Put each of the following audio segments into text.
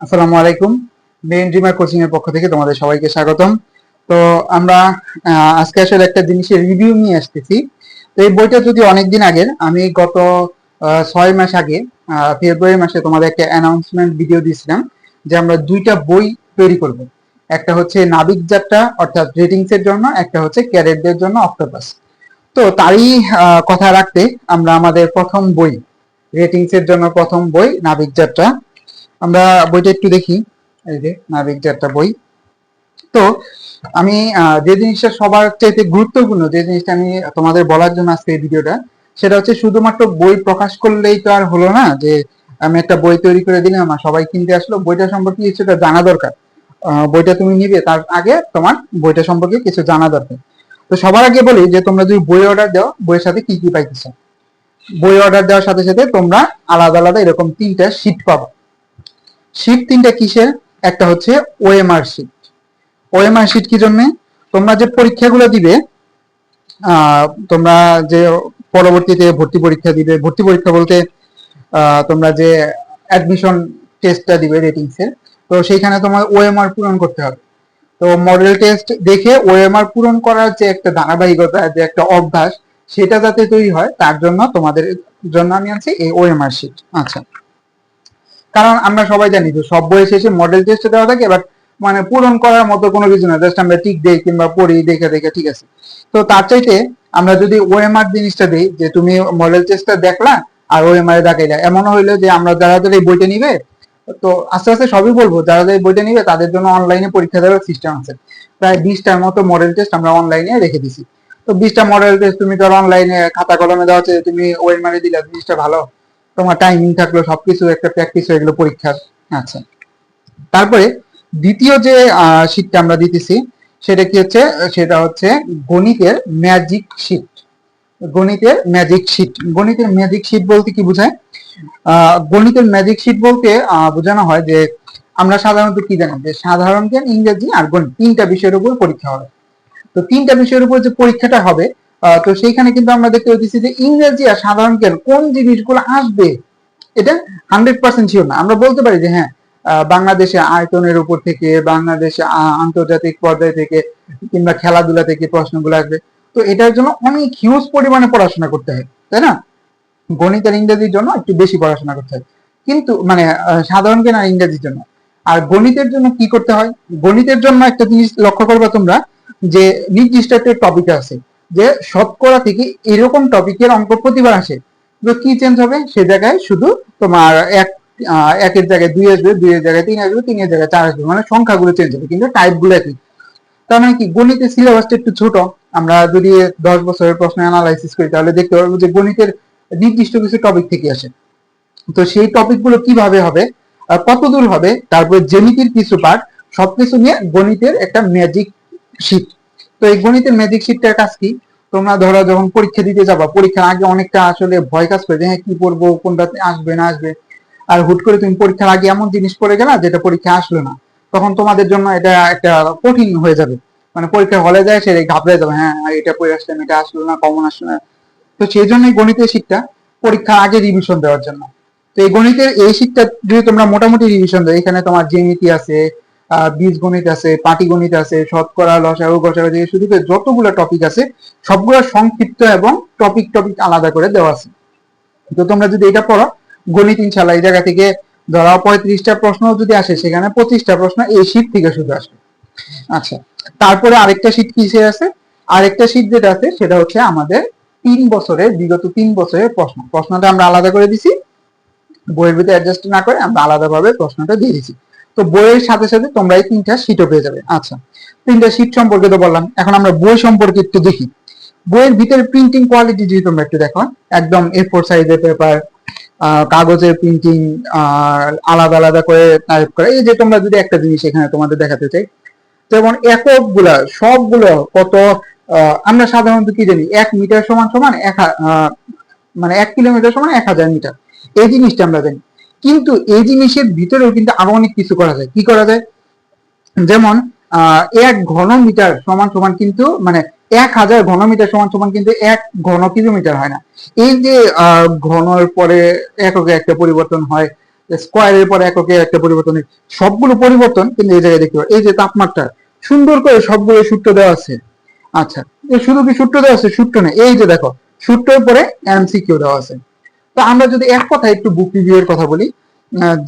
আসসালামু আলাইকুম। Main dreamer coaching এর পক্ষ থেকে তোমাদের সবাইকে স্বাগতম। তো আমরা আজকে আসলে একটা জিনিসের রিভিউ নিয়ে আসতেছি। তো এই বইটা যদি অনেকদিন আগের, আমি গত ছয় মাস আগে ফেব্রুয়ারি মাসে তোমাদের একটা অ্যানাউন্সমেন্ট ভিডিও দিয়েছিলাম যে আমরা দুইটা বই তৈরি করব। একটা হচ্ছে নাবিক যাত্রা, অর্থাৎ রেটিংস এর জন্য, একটা হচ্ছে ক্যাডেটদের জন্য অক্টোপাস তো তারই কথা রাখতে আমরা আমাদের প্রথম বই রেটিংস এর জন্য প্রথম বই, নাবিক যাত্রা আমরা বইটা একটু দেখি। এই যে নাবিক যাত্রা বই। তো আমি যে জিনিসটা সবার চাইতে গুরুত্বপূর্ণ, যে জিনিসটা আমি তোমাদের বলার জন্য আজকে এই ভিডিওটা, সেটা হচ্ছে শুধুমাত্র বই প্রকাশ করলেই তো আর হলো না, যে আমি একটা বই তৈরি করে দিলাম আর সবাই কিনতে আসলো। বইটা সম্পর্কে কিছুটা জানা দরকার। বইটা তুমি নিবে, তার আগে তোমার বইটা সম্পর্কে কিছু জানা দরকার। তো সবার আগে বলি যে তোমরা যদি বই অর্ডার দাও, বইয়ের সাথে কি কি পাইতেছো? বই অর্ডার দেওয়ার সাথে সাথে তোমরা আলাদা আলাদা এরকম তিনটা শীট পাবা। শীট তিনটা কিসের? একটা হচ্ছে ওএমআর শীট ওএমআর শীট কি জন্য? তোমরা যে পরীক্ষাগুলো দিবে তোমরা যে পরবর্তীতে ভর্তি পরীক্ষা দিবে, ভর্তি পরীক্ষা বলতে তোমরা যে অ্যাডমিশন টেস্টটা দিবে রেটিংস এর তো সেইখানে তোমার ওএমআর পূরণ করতে হবে। তো মডেল টেস্ট দেখে ওএমআর পূরণ করার যে একটা ধারাবাহিকতা, যে একটা অভ্যাস, সেটা যাতে তৈরি হয়, তার জন্য তোমাদের জন্য আমি আনছি এই ওএমআর শীট আচ্ছা। কারণ আমরা সবাই জানি যে সব বই শেষে মডেল টেস্ট দেওয়া থাকে বাট মানে পূরণ করার মতো কোনো কিছু না জাস্ট আমরা টিক দেই কিংবা পড়ি, দেখে দেখে, ঠিক আছে। তো তার চাইতে আমরা যদি ওএমআর জিনিসটা দিই, যে তুমি মডেল টেস্টটা দেখলা আর ওএমআর এ দেখাইলা এমনও হইল যে আমরা যারা যারা এই বইটা নিবে, তো আস্তে আস্তে সবই বলব, যারা যারা এই বইটা নিবে, তাদের জন্য অনলাইনে পরীক্ষা দেওয়ার সিস্টেম আছে। প্রায় বিশটার মতো মডেল টেস্ট আমরা অনলাইনে রেখে দিছি। তো বিশটা মডেল টেস্ট তুমি ধর অনলাইনে খাতা কলমে দেওয়া হচ্ছে তুমি ওএমআর দিলা, জিনিসটা ভালো। তোমার টাইমিং থাকল, সবকিছু একটা প্র্যাকটিস হয়ে গেলো পরীক্ষার। আচ্ছা। তারপরে দ্বিতীয় যে শীটটা আমরা দিতেছি, সেটা কি হচ্ছে? সেটা হচ্ছে গণিতের ম্যাজিক শীট গণিতের ম্যাজিক শীট গণিতের ম্যাজিক শীট বলতে কি বোঝায়? গণিতের ম্যাজিক শীট বলতে বোঝানো হয় যে, আমরা সাধারণত কি জানি? যে সাধারণ জ্ঞান, ইংরেজি আর গণিত। তিনটা বিষয়ের উপর পরীক্ষা হবে। তো তিনটা বিষয়ের উপর যে পরীক্ষাটা হবে তো সেইখানে কিন্তু আমরা দেখতে পাচ্ছি যে ইংরেজি আর সাধারণ জ্ঞান কোন জিনিসগুলো আসবে, এটা হান্ড্রেড পার্সেন্ট শিওর না। আমরা বলতে পারি যে হ্যাঁ বাংলাদেশে আয়তনের উপর থেকে, বাংলাদেশে আন্তর্জাতিক পর্যায় থেকে কিংবা খেলাধুলা থেকে প্রশ্নগুলো আসবে। তো এটার জন্য অনেক হিউজ পরিমাণে পড়াশোনা করতে হয়, তাই না? গণিত আর ইংরেজির জন্য একটু বেশি পড়াশোনা করতে হয়। কিন্তু মানে সাধারণ জ্ঞান আর ইংরেজির জন্য। আর গণিতের জন্য কি করতে হয়? গণিতের জন্য একটা জিনিস লক্ষ্য করবে তোমরা যে নির্দিষ্ট একটা টপিক আছে। যে শতকরা থেকে এরকম টপিকের অঙ্ক প্রতিবার আসে। তো কি চেঞ্জ হবে? সে জায়গায় শুধু তোমার এক একের জায়গায় দুই আসবে, দুইয়ের জায়গায় তিন আসবে, তিনের জায়গায় চার আসবে মানে সংখ্যাগুলো চেঞ্জ হবে, কিন্তু টাইপগুলো একই। তার মানে কি গণিতের সিলেবাসটা একটু ছোট। আমরা যদি দশ বছরের প্রশ্ন অ্যানালাইসিস করি, তাহলে দেখতে পারব যে গণিতের নির্দিষ্ট কিছু টপিক থেকে আসে। তো সেই টপিকগুলো কীভাবে হবে? কতদূর হবে? তারপরে জ্যামিতির কিছু পার্ট সবকিছু নিয়ে গণিতের একটা ম্যাজিক শীট তো এই গণিতের ম্যাজিক শীটটার কাজ কি? তোমরা ধরো যখন পরীক্ষা দিতে যাবা, পরীক্ষার আগে অনেকটা আসলে ভয় কাজ করে হ্যাঁ কি পড়ব কোনটাতে আসবে, না আসবে? আর হুট করে তুমি পরীক্ষার আগে এমন জিনিস পড়ে গেলা যেটা পরীক্ষা আসলো না। তখন তোমাদের জন্য এটা একটা কঠিন হয়ে যাবে। মানে পরীক্ষা হলে যায়, সে ঘাবড়ে যাবে হ্যাঁ এটা পড়ে আসলাম, এটা আসলো না কমন আসলো না। তো সেই জন্যই গণিতের শীটটা পরীক্ষার আগে রিভিশন দেওয়ার জন্য। তো এই গণিতের এই শীটটা যদি তোমরা মোটামুটি রিভিশন দাও, এখানে তোমার জ্যামিতি আছে বীজগণিত আছে পাটিগণিত আছে, শতকরা, লসাগু, গসাগু থেকে শুরু করে যতগুলো টপিক আছে, সবগুলো সংক্ষিপ্ত এবং টপিক টপিক আলাদা করে দেওয়া আছে। তো তোমরা যদি এটা পড়ো, গণিত ইনশাল্লাহ এই জায়গা থেকে ধরা পঁয়ত্রিশটা প্রশ্ন যদি আসে, সেখানে পঁচিশটা প্রশ্ন এই শীট থেকে শুধু আসবে আচ্ছা তারপরে আরেকটা শীট কিসে আছে? আরেকটা শীট যেটা আছে, সেটা হচ্ছে আমাদের তিন বছরের, বিগত তিন বছরের প্রশ্ন। প্রশ্নটা আমরা আলাদা করে দিছি, বইয়ের ভিতরে অ্যাডজাস্ট না করে আমরা আলাদাভাবে প্রশ্নটা দিয়ে দিছি। তো বইয়ের সাথে সাথে তোমরা এই তিনটা শীটও পেয়ে যাবে। আচ্ছা তিনটা শীট সম্পর্কে তো বললাম। এখন আমরা বই সম্পর্কে একটু দেখি। বইয়ের ভিতরে প্রিন্টিং কোয়ালিটি যদি তোমরা একটু দেখো, একদম এ ফোর সাইজের পেপার কাগজের প্রিন্টিং আলাদা আলাদা করে টাইপ করে। এই যে তোমরা যদি একটা জিনিস এখানে তোমাদের দেখাতে চাই, যেমন এককগুলা, সবগুলো কত আমরা সাধারণত কি জানি, এক মিটার সমান সমান এক মানে এক কিলোমিটার সমান এক হাজার মিটার এই জিনিসটা আমরা জানি। কিন্তু এই জিনিসের ভিতরেও কিন্তু আরও অনেক কিছু করা যায়। কি করা যায়? যেমন এক ঘন মিটার সমান সমান কিন্তু মানে এক হাজার ঘন মিটার সমান সমান কিন্তু এক ঘন কিলোমিটার হয় না। এই যে ঘনর পরে এককে একটা পরিবর্তন হয়, স্কোয়ারের পরে এককে একটা পরিবর্তন সবগুলো পরিবর্তন কিন্তু এই জায়গায় দেখতে এই যে তাপমাত্রা, সুন্দর করে সবগুলো সূত্র দেওয়া আছে। আচ্ছা শুধু কি সূত্র দেওয়া আছে? সূত্র নেই। এই যে দেখো, সূত্রের পরে এমসিকিউ দেওয়া আছে। তো আমরা যদি এক কথা একটু বুক রিভিউ এর কথা বলি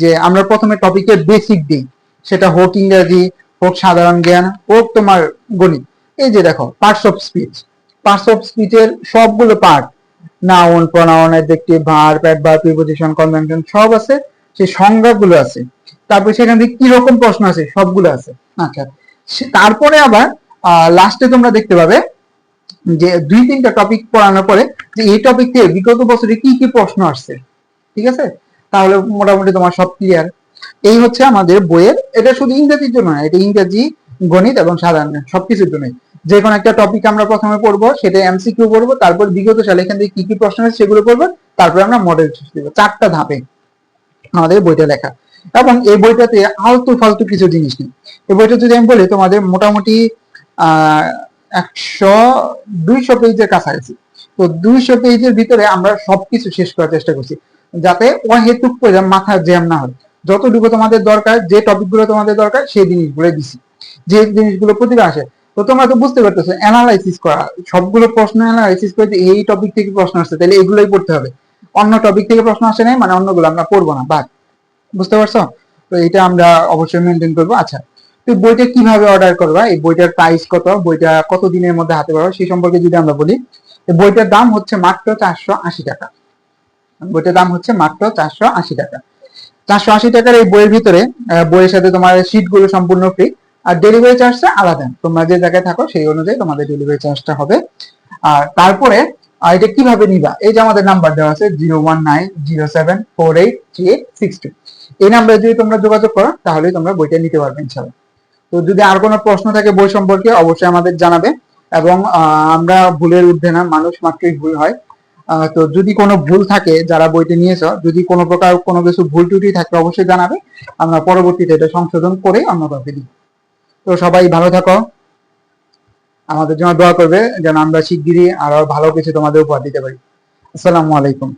যে আমরা প্রথমে টপিকের বেসিক দিই, সেটা হোক ইংরেজি হোক সাধারণ জ্ঞান হোক তোমার গণিত। এই যে দেখো parts of speech parts of স্পিচের সবগুলো part noun pronoun adjective verb adverb preposition convention সব আছে, সেই সংজ্ঞাগুলো আছে। তারপর সেখান থেকে কি রকম প্রশ্ন আছে, সবগুলো আছে। আচ্ছা তারপরে আবার লাস্টে তোমরা দেখতে পাবে যে দুই তিনটা টপিক পড়ানোর পরে যে এই টপিক থেকে বিগত বছরে কি কি প্রশ্ন আসছে, ঠিক আছে? তাহলে মোটামুটি তোমার সব ক্লিয়ার এই হচ্ছে আমাদের বইয়ের, এটা শুধু ইংরেজির জন্য না, এটা ইংরেজি, গণিত এবং সাধারণ, সবকিছুর জন্যই। যে কোনো একটা টপিক আমরা প্রথমে পড়ব, সেটা এমসিকিউ পড়ব, তারপর বিগত সালে এখান থেকে কি কি প্রশ্ন আছে সেগুলো পড়ব, তারপর আমরা মডেল দিব। চারটা ধাপে আমাদের বইটা লেখা। এবং এই বইটাতে আলতু ফালতু কিছু জিনিস নেই। এই বইটা যদি আমি বলি, তোমাদের মোটামুটি, আহ একশো, দুইশো পেজের কাছাকাছি। তো দুইশো পেজের ভিতরে আমরা সবকিছু শেষ করার চেষ্টা করছি। যাতে অহেতুক করে মাথা জ্যাম না হয়। যতটুকু তোমাদের দরকার, যে টপিকগুলো তোমাদের দরকার, সেই জিনিসগুলো দিছি। যে জিনিসগুলো প্রতিভা আসে। তো তোমরা তো বুঝতে পারতেছো অ্যানালাইসিস করা। সবগুলো প্রশ্ন অ্যানালাইসিস করে এই টপিক থেকে প্রশ্ন আসছে, তাহলে এগুলোই পড়তে হবে। অন্য টপিক থেকে প্রশ্ন আসে নাই মানে অন্যগুলো আমরা পড়ব না, বাদ। বুঝতে পারছ? তো এটা আমরা অবশ্যই মেনটেন করব। আচ্ছা তো বইটা কীভাবে অর্ডার করবা? এই বইটার প্রাইস কত? বইটা কত দিনের মধ্যে হাতে পাবো? সেই সম্পর্কে যদি আমরা বলি বইটার দাম হচ্ছে মাত্র চারশো আশি টাকা। বইটার দাম হচ্ছে মাত্র চারশো আশি টাকা। চারশো আশি টাকার এই বইয়ের ভিতরে বইয়ের সাথে তোমারগুলো সম্পূর্ণ ফ্রি আর ডেলিভারি চার্জটা আলাদা। তোমরা যে জায়গায় থাকো, সেই অনুযায়ী তোমাদের ডেলিভারি চার্জটা হবে। আর তারপরে এটা কীভাবে নিবা? এই যে আমাদের নাম্বার দেওয়া আছে zero one nine zero seven four eight three eight six two এই নাম্বারে যদি তোমরা যোগাযোগ করো তাহলে তোমরা বইটা নিতে পারবে ইনশাল্লাহ তো যদি আর কোনো প্রশ্ন থাকে বই সম্পর্কে, অবশ্যই আমাদের জানাবে। এবং আমরা ভুলের ঊর্ধ্বে না, মানুষ মাত্রই ভুল হয়। তো যদি কোনো ভুল থাকে, যারা বইটি নিয়েছ, যদি কোনো প্রকার কোনো কিছু ভুল ত্রুটি থাকে, অবশ্যই জানাবে। আমরা পরবর্তীতে এটা সংশোধন করে অন্য কাউকে দিই। তো সবাই ভালো থাকো। আমাদের জন্য দোয়া করবে, যেন আমরা শিগগিরই আরও ভালো কিছু তোমাদের উপহার দিতে পারি। আসসালামু আলাইকুম।